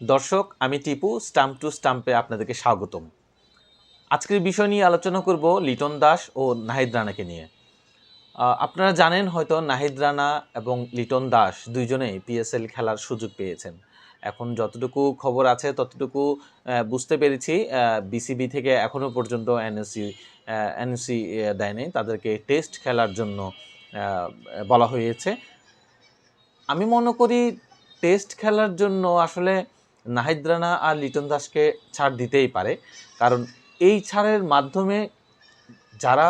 দর্শক, আমি Tipu, stump two স্টাম্পে আপনাদেরকে স্বাগতম। আজকের বিষয় নিয়ে আলোচনা করব লিটন দাস ও নাহিদ রানাকে নিয়ে। আপনারা জানেন হয়তো নাহিদ রানা এবং লিটন দাস দুইজনেই পিএসএল খেলার সুযোগ পেয়েছেন। এখন যতটুকু খবর আছে, ততটুকু বুঝতে পেরেছি। বিসিবি থেকে এখনও পর্যন্ত এনএসসি এনএসসি দেয়নি তাদেরকে টেস্ট খেলার জন্য বলা হয়েছে। আমি মনে করি টেস্ট খেলার জন্য আসলে নাহিদ রানা আর লিটন দাসকে ছাড় দিতেই পারে। কারণ এই ছাড়ের মাধ্যমে যারা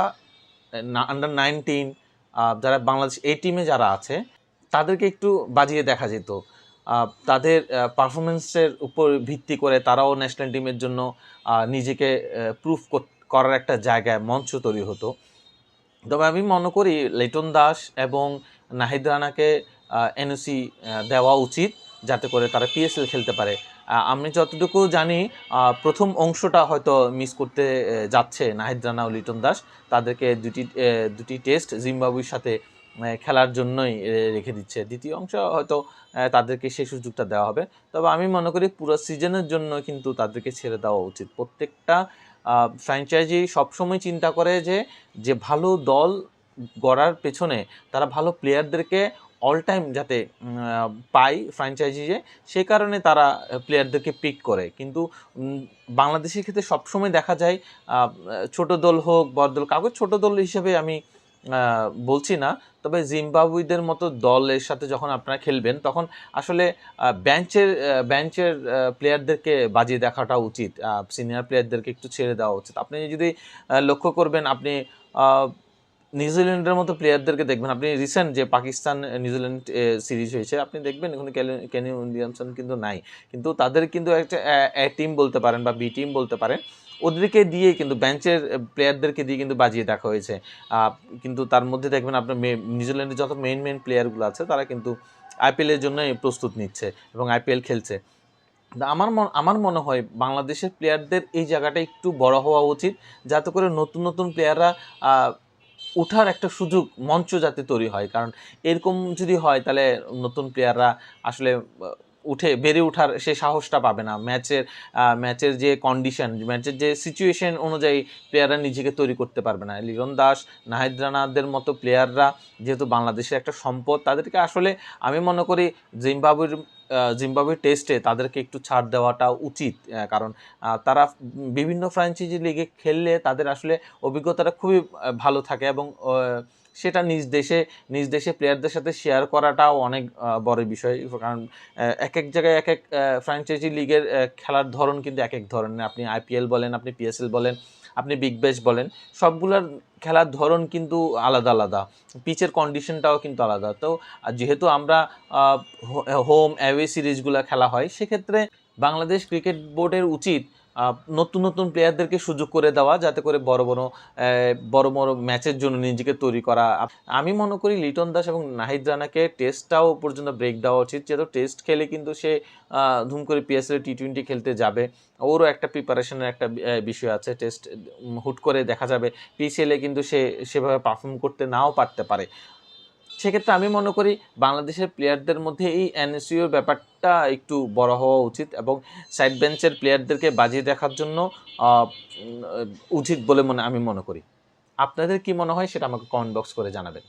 আন্ডার নাইনটিন যারা বাংলাদেশ এই টিমে যারা আছে, তাদেরকে একটু বাজিয়ে দেখা যেত। তাদের পারফরমেন্সের উপর ভিত্তি করে তারাও ন্যাশনাল টিমের জন্য নিজেকে প্রুফ করার একটা জায়গায় মঞ্চ তৈরি হতো। তবে আমি মনে করি লিটন দাস এবং নাহিদ রানাকে এনওসি দেওয়া উচিত। যাতে করে তারা পিএসএল খেলতে পারে। আমি যতটুকু জানি প্রথম অংশটা হয়তো মিস করতে যাচ্ছে নাহিদ রানা ও লিটন দাস। তাদেরকে দুটি দুটি টেস্ট জিম্বাবুয়ের সাথে খেলার জন্যই রেখে দিচ্ছে। দ্বিতীয় অংশ হয়তো তাদেরকে সেই সুযোগটা দেওয়া হবে। তবে আমি মনে করি পুরো সিজনের জন্য কিন্তু তাদেরকে ছেড়ে দেওয়া উচিত। প্রত্যেকটা ফ্র্যাঞ্চাইজি সবসময় চিন্তা করে যে যে ভালো দল গড়ার পেছনে তারা ভালো প্লেয়ারদেরকে অল টাইম যাতে পায় ফ্র্যাঞ্চাইজিজে সেই কারণে তারা প্লেয়ারদেরকে পিক করে। কিন্তু বাংলাদেশের ক্ষেত্রে সবসময় দেখা যায় ছোট দল হোক, বড় দল, কাউকে ছোট দল হিসেবে আমি বলছি না। তবে জিম্বাবুইদের মতো দলের সাথে যখন আপনারা খেলবেন, তখন আসলে বেঞ্চের বেঞ্চের প্লেয়ারদেরকে বাজিয়ে দেখাটা উচিত। সিনিয়র প্লেয়ারদেরকে একটু ছেড়ে দেওয়া উচিত। আপনি যদি লক্ষ্য করবেন, আপনি নিউজিল্যান্ডের মতো প্লেয়ারদেরকে দেখবেন। আপনি রিসেন্ট যে পাকিস্তান, নিউজিল্যান্ড সিরিজ হয়েছে, আপনি দেখবেন এখানে কেনি উইলিয়ামসন কিন্তু নাই। কিন্তু তাদের কিন্তু একটা টিম বলতে পারেন বা বি টিম বলতে পারেন, ওদেরকে দিয়ে কিন্তু বেঞ্চের প্লেয়ারদেরকে দিয়ে কিন্তু বাজিয়ে দেখা হয়েছে। কিন্তু তার মধ্যে দেখবেন আপনার নিউজিল্যান্ডের যত মেন মেন প্লেয়ারগুলো আছে, তারা কিন্তু আইপিএলের জন্যই প্রস্তুত নিচ্ছে এবং আইপিএল খেলছে। আমার আমার মনে হয় বাংলাদেশের প্লেয়ারদের এই জায়গাটা একটু বড় হওয়া উচিত, যাতে করে নতুন নতুন প্লেয়াররা ওঠার একটা সুযোগ মঞ্চ যাতে তৈরি হয়। কারণ এরকম যদি হয়, তাহলে নতুন প্লেয়াররা আসলে উঠে, বেড়ে ওঠার সে সাহসটা পাবে না। ম্যাচের ম্যাচের যে কন্ডিশন ম্যাচের যে সিচুয়েশন অনুযায়ী প্লেয়াররা নিজেকে তৈরি করতে পারবে না। লিরন দাস, নাহিদ রানাদের মতো প্লেয়াররা যেহেতু বাংলাদেশের একটা সম্পদ, তাদেরকে আসলে আমি মনে করি জিম্বাবুর জিম্বাবুর টেস্টে তাদেরকে একটু ছাড় দেওয়াটা উচিত। কারণ তারা বিভিন্ন ফ্র্যাঞ্চাইজি লিগে খেললে তাদের আসলে অভিজ্ঞতাটা খুবই ভালো থাকে এবং সেটা নিজ দেশে নিজ দেশে প্লেয়ারদের সাথে শেয়ার করাটাও অনেক বড় বিষয়। কারণ এক এক জায়গায় এক এক ফ্র্যাঞ্চাইজি লিগের খেলার ধরন কিন্তু এক এক ধরনের। আপনি আইপিএল বলেন, আপনি পিএসএল বলেন, আপনি বিগ ব্যাশ বলেন, সবগুলোর খেলার ধরন কিন্তু আলাদা আলাদা। পিচের কন্ডিশনটাও কিন্তু আলাদা। তো যেহেতু আমরা হোম অ্যাওয়ে সিরিজগুলো খেলা হয়, সেক্ষেত্রে বাংলাদেশ ক্রিকেট বোর্ডের উচিত নতুন নতুন প্লেয়ারদেরকে সুযোগ করে দেওয়া, যাতে করে বড় বড় বড় বড় ম্যাচের জন্য নিজেকে তৈরি করা। আমি মনে করি লিটন দাস এবং নাহিদ রানাকে টেস্টটাও পর্যন্ত ব্রেক দেওয়া উচিত, যেহেতু টেস্ট খেলে কিন্তু সে ধুম করে পিএসএল টি টোয়েন্টি খেলতে যাবে। ওরও একটা প্রিপারেশনের একটা বিষয় আছে, টেস্ট হুট করে দেখা যাবে। পিসিএলে কিন্তু সে সেভাবে পারফর্ম করতে নাও পারতে পারে। সেক্ষেত্রে আমি মনে করি বাংলাদেশের প্লেয়ারদের মধ্যে এই এনএসইউর ব্যাপারটা একটু বড় হওয়া উচিত এবং সাইড বেঞ্চের প্লেয়ারদেরকে বাজিয়ে দেখার জন্য উচিত বলে মনে, আমি মনে করি। আপনাদের কি মনে হয় সেটা আমাকে কমেন্ট বক্স করে জানাবেন।